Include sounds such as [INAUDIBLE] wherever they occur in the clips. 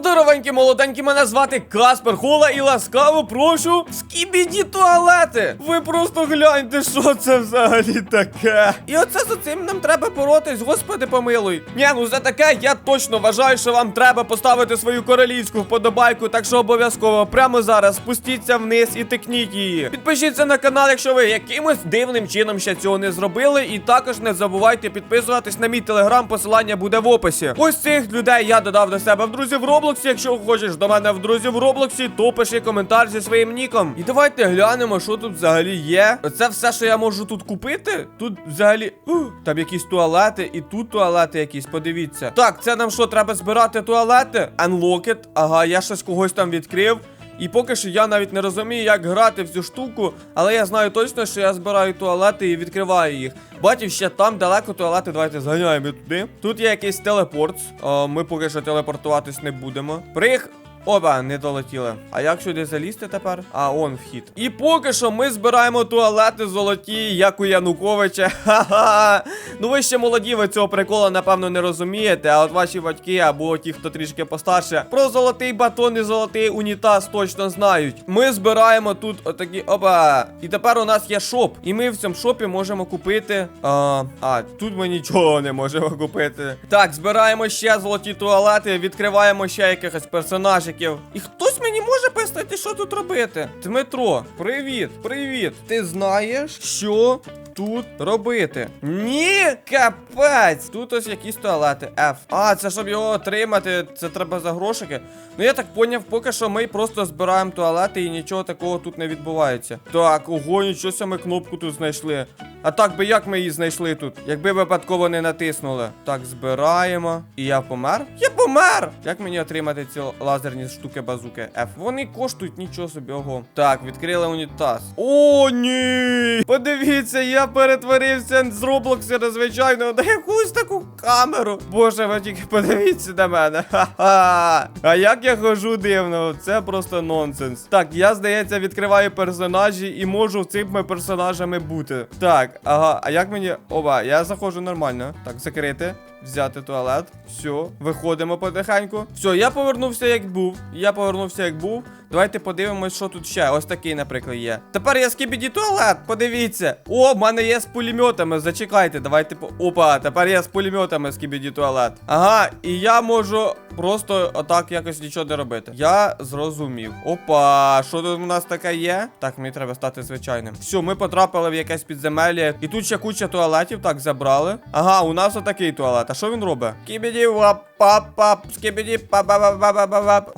Здоровенькі, молоденькі, мене звати Каспер Хола і ласкаво прошу скібіді туалети. Ви просто гляньте, що це взагалі таке. І оце за цим нам треба боротись, господи помилуй. Ні, ну за таке я точно вважаю, що вам треба поставити свою королівську вподобайку, так що обов'язково прямо зараз спустіться вниз і тикніть її. Підпишіться на канал, якщо ви якимось дивним чином ще цього не зробили. І також не забувайте підписуватись на мій телеграм, посилання буде в описі. Ось цих людей я додав до себе в друзі в Роблоксі. Якщо хочеш до мене в друзі в Роблоксі, то пиши коментар зі своїм ніком. І давайте глянемо, що тут взагалі є. Це все, що я можу тут купити. Тут взагалі там якісь туалети, і тут туалети якісь. Подивіться. Так, це нам що, треба збирати туалети? Unlocked. Ага, я щось когось там відкрив. І поки що я навіть не розумію, як грати в цю штуку, але я знаю точно, що я збираю туалети і відкриваю їх. Бачив, ще там далеко туалети, давайте зганяємо туди. Тут є якийсь телепорт. О, ми поки що телепортуватись не будемо. Прих. Опа, не долетіли. А як сюди залізти тепер? А, он вхід. І поки що ми збираємо туалети золоті, як у Януковича. [LAUGHS] Ха-ха. Ну ви ще молоді, ви цього прикола, напевно, не розумієте. А от ваші батьки або ті, хто трішки постарше, про золотий батон і золотий унітаз точно знають. Ми збираємо тут отакі. Опа. І тепер у нас є шоп. І ми в цьому шопі можемо купити. А, а тут ми нічого не можемо купити. Так, збираємо ще золоті туалети, відкриваємо ще якихось персонажиків. І хтось мені може пояснити, що тут робити. Дмитро, привіт, привіт. Ти знаєш, що тут робити? Ні, капець. Тут ось якісь туалети. F. А, це щоб його отримати, це треба за грошики. Ну я так поняв, поки що ми просто збираємо туалети і нічого такого тут не відбувається. Так, ого, нічого ми кнопку тут знайшли. А так би як ми її знайшли тут? Якби випадково не натиснули. Так, збираємо. І я помер? Я помер! Як мені отримати ці лазерні штуки базуки? F. Вони коштують нічого собі, ого. Так, відкрили унітаз. О, ні! Подивіться, я перетворився з Роблокса на звичайного на якусь таку камеру. Боже, ви тільки подивіться на мене. Ха-ха. А як я хожу дивно, це просто нонсенс. Так, я, здається, відкриваю персонажі і можу цими персонажами бути. Так, ага, а як мені. Оба, я заходжу нормально. Так, закрити. Взяти туалет. Все, виходимо потихеньку. Все, я повернувся як був. Я повернувся як був. Давайте подивимось, що тут ще. Ось такий, наприклад, є. Тепер я скібіді туалет, подивіться. О, в мене є з пулеметами. Зачекайте, давайте по. Опа, тепер я з пулеметами скібіді туалет. Ага, і я можу просто отак якось нічого не робити. Я зрозумів. Опа, що тут у нас таке є? Так, мені треба стати звичайним. Все, ми потрапили в якесь підземелля. І тут ще куча туалетів, так, забрали. Ага, у нас отакий туалет. А що він робить? Кібіді вап пап пап скібіді па па па па па па пап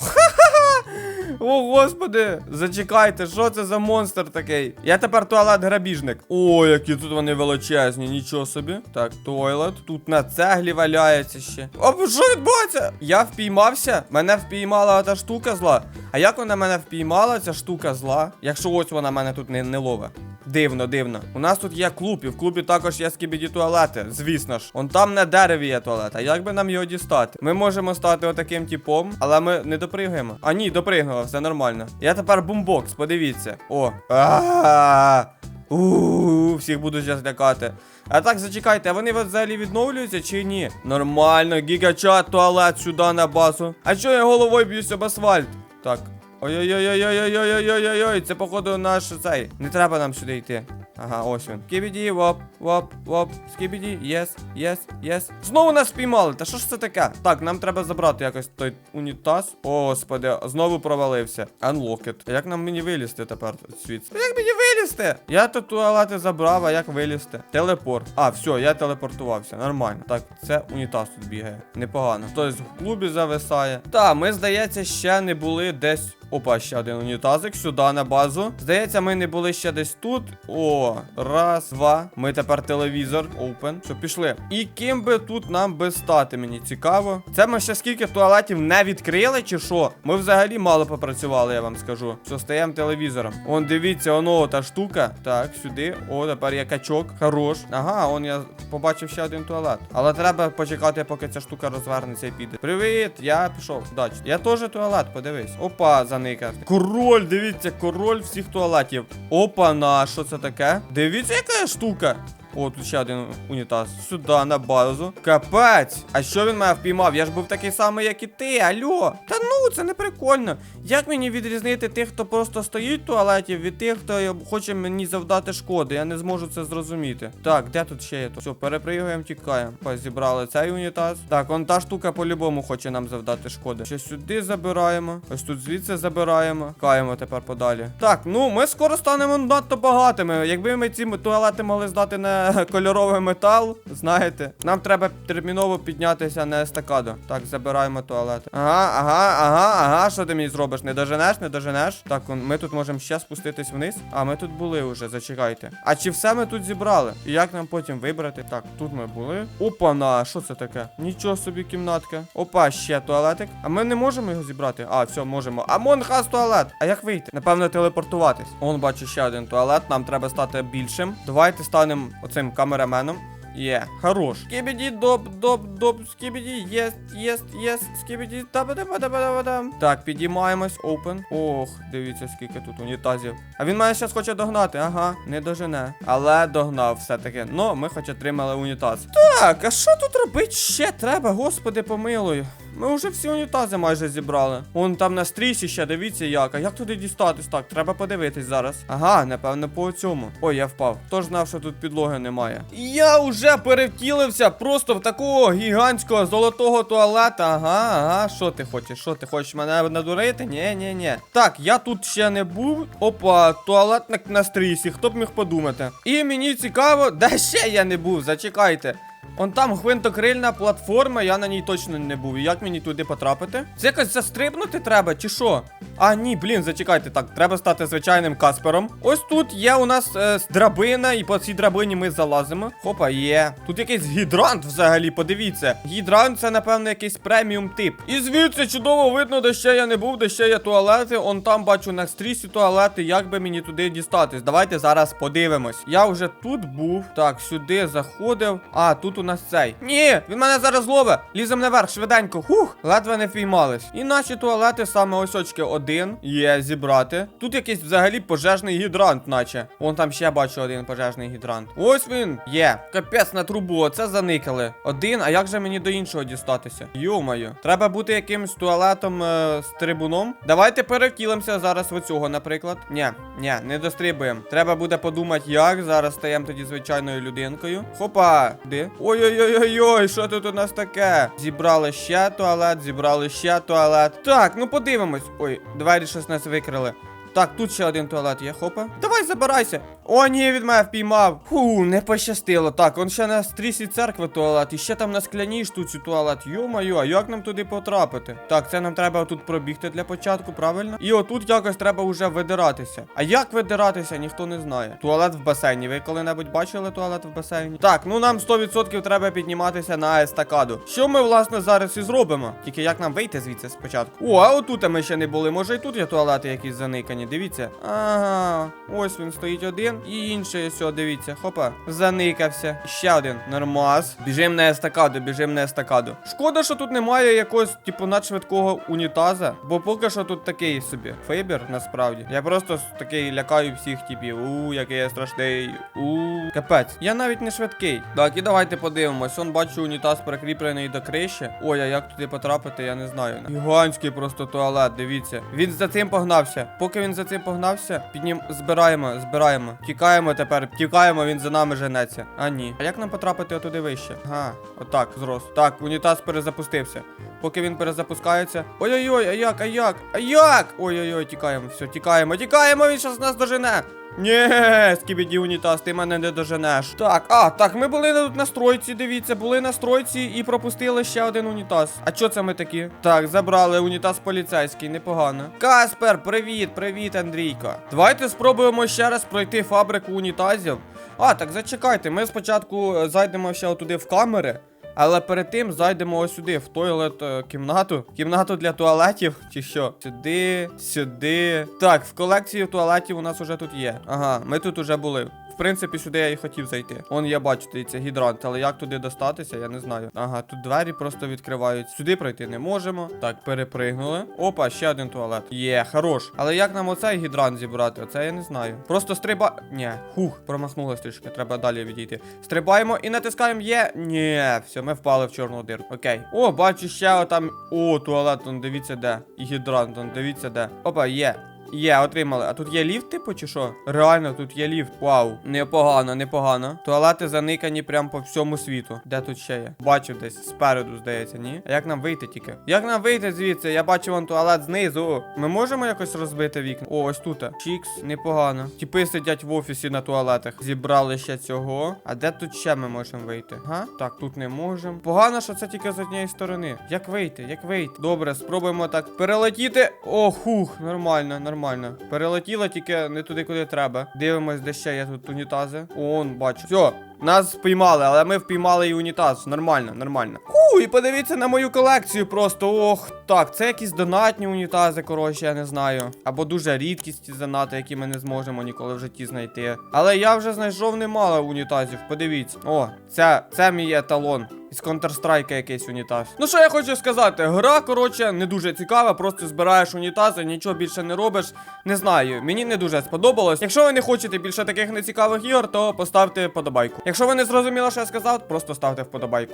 О, господи, зачекайте, що це за монстр такий? Я тепер туалет-грабіжник. О, які тут вони величезні, нічого собі. Так, туалет. Тут на цеглі валяється ще. О, що відбувається? Я впіймався. Мене впіймала та штука зла. А як вона мене впіймала, ця штука зла? Якщо ось вона мене тут не, не ловить. Дивно, дивно. У нас тут є клуб, і в клубі також є скібіді туалети. Звісно ж. Он там на дереві є туалет. А як би нам його дістати? Ми можемо стати отаким типом, але ми не допригуємо. А ні, допригнули, все нормально. Я тепер бумбокс, подивіться. О. А. Ууу, всіх буду зараз лякати. А так, зачекайте, а вони взагалі відновлюються чи ні? Нормально, гігачат, туалет сюди на базу. А чого я головою б'юсь об асфальт? Так. Ой-ой-ой-ой-ой-ой-ой-ой-ой-ой, це походу наш цей. Не треба нам сюди йти. Ага, ось він. Скібіді, воп, воп, воп, скібіді, єс, єс, єс. Знову нас спіймали. Та що ж це таке? Так, нам треба забрати якось той унітаз. О, господи, знову провалився. Unlocked. А як нам мені вилізти тепер звідси? Як мені вилізти? Я тут туалети забрав, а як вилізти? Телепорт. А, все, я телепортувався. Нормально. Так, це унітаз тут бігає. Непогано. Хтось в клубі зависає. Та, ми, здається, ще не були десь. Опа, ще один унітазик сюди на базу. Здається, ми не були ще десь тут. О, раз, два. Ми тепер телевізор. Open. Що, пішли. І ким би тут нам би стати, мені цікаво. Це ми ще скільки туалетів не відкрили, чи що? Ми взагалі мало попрацювали, я вам скажу. Що стаємо телевізором. Он, дивіться, оно та штука. Так, сюди. О, тепер є качок. Хорош. Ага, он я побачив ще один туалет. Але треба почекати, поки ця штука розвернеться і піде. Привіт, я пішов. Дач. Я теж туалет, подивись. Опа, заникав. Король, дивіться, король всіх туалетів. Опа, на що це таке? Дивіться, яка штука. О, тут ще один унітаз. Сюди, на базу. Капець! А що він мене впіймав? Я ж був такий самий, як і ти. Алло. Та ну, це не прикольно. Як мені відрізнити тих, хто просто стоїть в туалеті, від тих, хто хоче мені завдати шкоди? Я не зможу це зрозуміти. Так, де тут ще є? Все, перепригуємо, тікаємо. Зібрали цей унітаз. Так, он та штука по-любому хоче нам завдати шкоди. Ще сюди забираємо. Ось тут звідси забираємо. Каємо тепер подалі. Так, ну ми скоро станемо надто багатими. Якби ми ці туалети могли здати на [LAUGHS] кольоровий метал, знаєте, нам треба терміново піднятися на естакаду. Так, забираємо туалети. Ага, ага, ага, ага. Що ти мені зробиш? Не доженеш, не доженеш? Так, ми тут можемо ще спуститись вниз. А ми тут були вже, зачекайте. А чи все ми тут зібрали? І як нам потім вибрати? Так, тут ми були. Опа-на, що це таке? Нічого собі кімнатка. Опа, ще туалетик. А ми не можемо його зібрати. А, все, можемо. Амон хас туалет. А як вийти? Напевно, телепортуватись. Он бачу ще один туалет. Нам треба стати більшим. Давайте станемо оцим камераменом. Є, хорош. Скібіді, доп, доп, доп, скібіді, єст, єст, єст, скібіді, таба таба таба таба там. Так, підіймаємось, open. Ох, дивіться, скільки тут унітазів. А він мене зараз хоче догнати, ага, не дожене. Але догнав все-таки. Ну, ми хоч отримали унітаз. Так, а що тут робити ще треба, господи, помилуй. Ми вже всі унітази майже зібрали. Вон там на стрісі ще, дивіться як. А як туди дістатись? Так, треба подивитись зараз. Ага, напевно, по цьому. Ой, я впав. Хто ж знав, що тут підлоги немає? Я вже перевтілився просто в такого гігантського золотого туалета. Ага, ага. Що ти хочеш? Що ти хочеш мене надурити? Ні, ні, ні. Так, я тут ще не був. Опа, туалетник на стрісі. Хто б міг подумати? І мені цікаво, де ще я не був, зачекайте. Он там гвинтокрильна платформа, я на ній точно не був. Як мені туди потрапити? Це якось застрибнути треба, чи що? А, ні, блін, зачекайте, так, треба стати звичайним каспером. Ось тут є у нас е, драбина, і по цій драбині ми залазимо. Хопа, є. Тут якийсь гідрант взагалі, подивіться. Гідрант це, напевно, якийсь преміум тип. І звідси чудово видно, де ще я не був, де ще є туалети. Он там бачу на стрісі туалети. Як би мені туди дістатись? Давайте зараз подивимось. Я вже тут був. Так, сюди заходив. А, тут у нас цей. Ні, він мене зараз ловить. Лізем наверх, швиденько. Хух, ледве не впіймались. І наші туалети саме ось очки один. Є зібрати. Тут якийсь взагалі пожежний гідрант, наче. Вон там ще бачу один пожежний гідрант. Ось він. Є. Капець на трубу, оце заникали. Один, а як же мені до іншого дістатися? Йо-моє. Треба бути якимсь туалетом е, з трибуном. Давайте перевтілимося зараз в оцього, наприклад. Ні, ні, не дострибуємо. Треба буде подумати, як. Зараз стаємо тоді звичайною людинкою. Хопа, де? Ой-ой-ой-ой, що тут у нас таке? Зібрали ще туалет, зібрали ще туалет. Так, ну подивимось. Ой, двері щось нас викрили. Так, тут ще один туалет є, хопа. Давай забирайся. О, ні, від мене впіймав. Фу, не пощастило. Так, он ще на стрісі церкви туалет, і ще там на скляній штуці туалет. Йо-моє, а як нам туди потрапити? Так, це нам треба тут пробігти для початку, правильно? І отут якось треба вже видиратися. А як видиратися, ніхто не знає. Туалет в басейні. Ви коли-небудь бачили туалет в басейні? Так, ну нам 100% треба підніматися на естакаду. Що ми, власне, зараз і зробимо? Тільки як нам вийти звідси спочатку? О, а отут ми ще не були. Може і тут є туалети якісь заникані. Дивіться. Ага, ось він стоїть один. І інший о, дивіться. Хопа, заникався. Ще один. Нормас. Біжим на естакаду, біжим на естакаду. Шкода, що тут немає якогось, типу, надшвидкого унітаза. Бо поки що тут такий собі. Фейбер, насправді. Я просто такий лякаю всіх типів. У, який я страшний. У, капець. Я навіть не швидкий. Так, і давайте подивимось. Он бачу унітаз прикріплений до криші. Ой, а як туди потрапити, я не знаю. Гігантський просто туалет, дивіться. Він за цим погнався. Поки він за цим погнався, піднім збираємо, збираємо. Тікаємо тепер, тікаємо, він за нами женеться. А ні. А як нам потрапити отуди вище? Ага, отак, зрос. Так, унітаз перезапустився. Поки він перезапускається. Ой-ой-ой, а як, а як? А як? Ой-ой-ой, тікаємо, все, тікаємо, тікаємо, він зараз нас дожене. Ні, скібіді унітаз, ти мене не доженеш. Так, а, так, ми були тут на стройці, дивіться, були на стройці і пропустили ще один унітаз. А чо це ми такі? Так, забрали унітаз поліцейський, непогано. Каспер, привіт, привіт, Андрійко. Давайте спробуємо ще раз пройти фабрику унітазів. А, так зачекайте, ми спочатку е, зайдемо ще туди в камери. Але перед тим зайдемо ось сюди, в туалет е, кімнату. Кімнату для туалетів, чи що? Сюди, сюди. Так, в колекції туалетів у нас уже тут є. Ага, ми тут уже були. Принципі, сюди я і хотів зайти. Он я бачу, дивіться, гідрант, але як туди достатися, я не знаю. Ага, тут двері просто відкривають. Сюди пройти не можемо. Так, перепригнули. Опа, ще один туалет. Є, хорош. Але як нам оцей гідрант зібрати? Оце я не знаю. Просто стриба. Ні, хух, промахнулась трішки. Треба далі відійти. Стрибаємо і натискаємо є. Ні, все, ми впали в чорну дирку. Окей. О, бачу ще отам. О, туалет, он дивіться де. І гідрант, он дивіться де. Опа, є. Є, отримали. А тут є ліфт, типу, чи що? Реально, тут є ліфт. Вау. Непогано, непогано. Туалети заникані прям по всьому світу. Де тут ще є? Бачив десь спереду, здається, ні? А як нам вийти тільки? Як нам вийти звідси? Я бачу вон туалет знизу. Ми можемо якось розбити вікна? О, ось тут. Чікс, непогано. Тіпи сидять в офісі на туалетах. Зібрали ще цього. А де тут ще ми можемо вийти? Га? Так, тут не можемо. Погано, що це тільки з однієї сторони. Як вийти? Як вийти? Добре, спробуємо так перелетіти. О, хух, нормально, нормально. Перелетіла тільки не туди, куди треба. Дивимось, де ще є тут унітази. Он, бачу. Все. Нас впіймали, але ми впіймали і унітаз. Нормально, нормально. Ху, і подивіться на мою колекцію просто. Ох, так, це якісь донатні унітази, коротше, я не знаю. Або дуже рідкісті занати, які ми не зможемо ніколи в житті знайти. Але я вже знайшов немало унітазів. Подивіться. О, це, це мій еталон. Із Counter-Strike якийсь унітаз. Ну що я хочу сказати, гра, коротше, не дуже цікава, просто збираєш унітази, нічого більше не робиш. Не знаю, мені не дуже сподобалось. Якщо ви не хочете більше таких нецікавих ігор, то поставте подобайку. Якщо ви не зрозуміли, що я сказав, просто ставте вподобайку.